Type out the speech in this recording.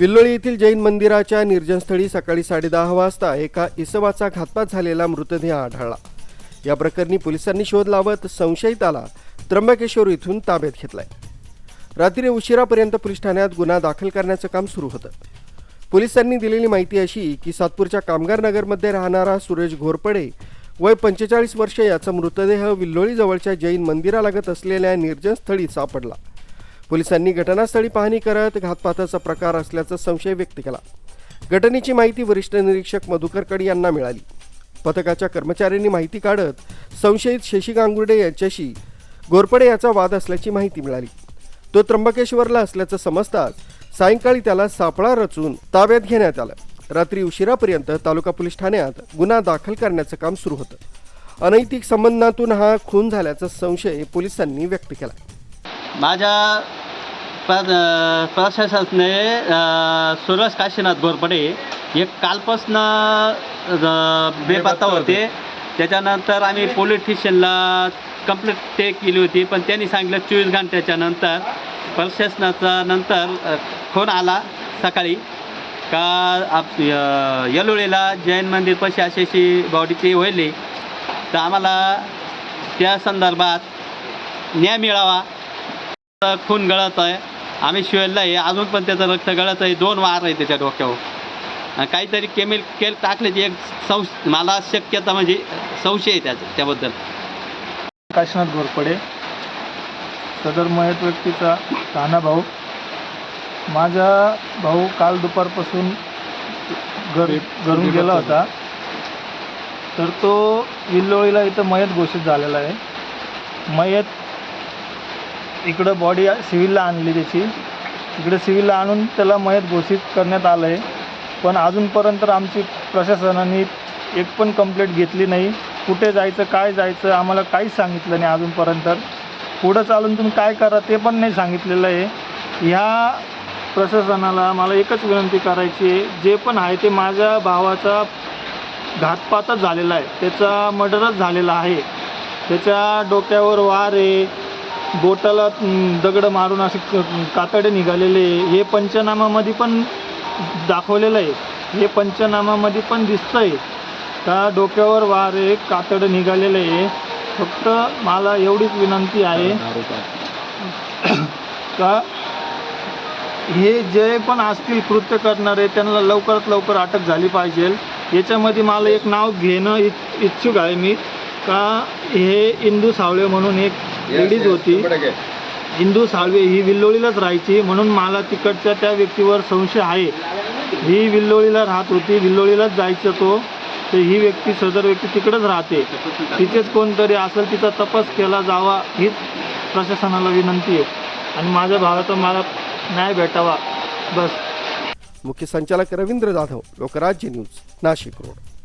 विल्लोळी येथील जैन मंदिराच्या निर्जनस्थळी सकाळी साडेदहा वाजता एका इसवाचा घातपात झालेला मृतदेह आढळला. या प्रकरणी पोलिसांनी शोध लावत संशयिताला त्र्यंबकेश्वर इथून ताब्यात घेतलाय. रात्री उशिरापर्यंत पोलीस ठाण्यात गुन्हा दाखल करण्याचं काम सुरू होतं. पोलिसांनी दिलेली माहिती अशी की सातपूरच्या कामगार नगरमध्ये राहणारा सुरेश घोरपडे वय पंचेचाळीस वर्ष याचा मृतदेह विल्लोळीजवळच्या जैन मंदिरालगत असलेल्या निर्जनस्थळी सापडला. पोलिसांनी घटनास्थळी पाहणी करत घातपाताचा प्रकार असल्याचा संशय व्यक्त केला. घटनेची माहिती वरिष्ठ निरीक्षक मधुकर कडी यांना मिळाली. पथकाच्या कर्मचाऱ्यांनी माहिती काढत संशयित शशी गांगुर्डे यांच्याशी घोरपडे याचा वाद असल्याची माहिती मिळाली. तो त्र्यंबकेश्वरला असल्याचं समजताच सायंकाळी त्याला सापळा रचून ताब्यात घेण्यात आलं. रात्री उशिरापर्यंत तालुका पोलीस ठाण्यात गुन्हा दाखल करण्याचं काम सुरू होतं. अनैतिक संबंधातून हा खून झाल्याचा संशय पोलिसांनी व्यक्त केला. माझ्या प्रशासनाने सुरेश काशीनाथ घोरपडे हे कालपासनं बेपत्ता होते. त्याच्यानंतर आम्ही पोलीस स्टेशनला कंप्लेंट ते केली होती पण त्यांनी सांगितलं चोवीस घंट्याच्या नंतर प्रशासनाचा नंतर फोन आला सकाळी का आप येलोळीला जैन मंदिर पशी अशी अशी बॉडीची होईल. तर आम्हाला त्या संदर्भात न्याय मिळावा. खून गळत आहे. आम्ही शिवेलला आहे अजून पण त्याचं रक्त गळत आहे. दोन वार आहे त्याच्या डोक्यावर. आणि काहीतरी केमिकल टाकल्याची एक संश मला शक्यता म्हणजे संशय आहे त्याचं त्याबद्दल. काशीनाथ घोरपडे सदर मयत व्यक्तीचा लहाना भाऊ. माझा भाऊ काल दुपारपासून घर घरून गेला होता. तर तो विल्लोळीला इथं मयत घोषित झालेला आहे. मयत इकडं बॉडी सिव्हिलला आणली त्याची. इकडे सिव्हिलला आणून त्याला मयत घोषित करण्यात आलं आहे पण अजूनपर्यंत आमची प्रशासनाने एक पण कंप्लेंट घेतली नाही. कुठे जायचं काय जायचं आम्हाला काहीच सांगितलं नाही अजूनपर्यंत. पुढं चालून तुम्ही काय करा ते पण नाही सांगितलेलं आहे. ह्या प्रशासनाला मला एकच विनंती करायची आहे. जे पण आहे ते माझ्या भावाचा घातपातच झालेला आहे. त्याचा मर्डरच झालेला आहे. त्याच्या डोक्यावर वार आहे. बोटाला दगड मारून असे कातडे निघालेले आहे. हे पंचनामामध्ये पण दाखवलेलं आहे. हे पंचनामामध्ये पण दिसतं आहे का डोक्यावर वार आहे कातडं निघालेलं आहे. फक्त मला एवढीच विनंती आहे. का हे जे पण असतील कृत्य करणारे त्यांना लवकरात लवकर अटक झाली पाहिजे. याच्यामध्ये मला एक नाव घेणं इच्छुक आहे मी. का हे इंदू सावळे म्हणून एक लेडीज होती. इंदू साळवे ही विल्लोळीलाच राहायची म्हणून मला तिकडच्या त्या व्यक्तीवर संशय आहे. ही विल्लोळीला राहत होती विल्लोळीलाच जायचं तो. तर ही व्यक्ती सदर व्यक्ती तिकडेच राहते. तिथेच कोणतरी असेल तिचा तपास केला जावा हीच प्रशासनाला विनंती आहे. आणि माझ्या भावाचा मला न्याय भेटावा. बस. मुख्य संचालक रवींद्र जाधव लोकराज्य न्यूज नाशिक रोड.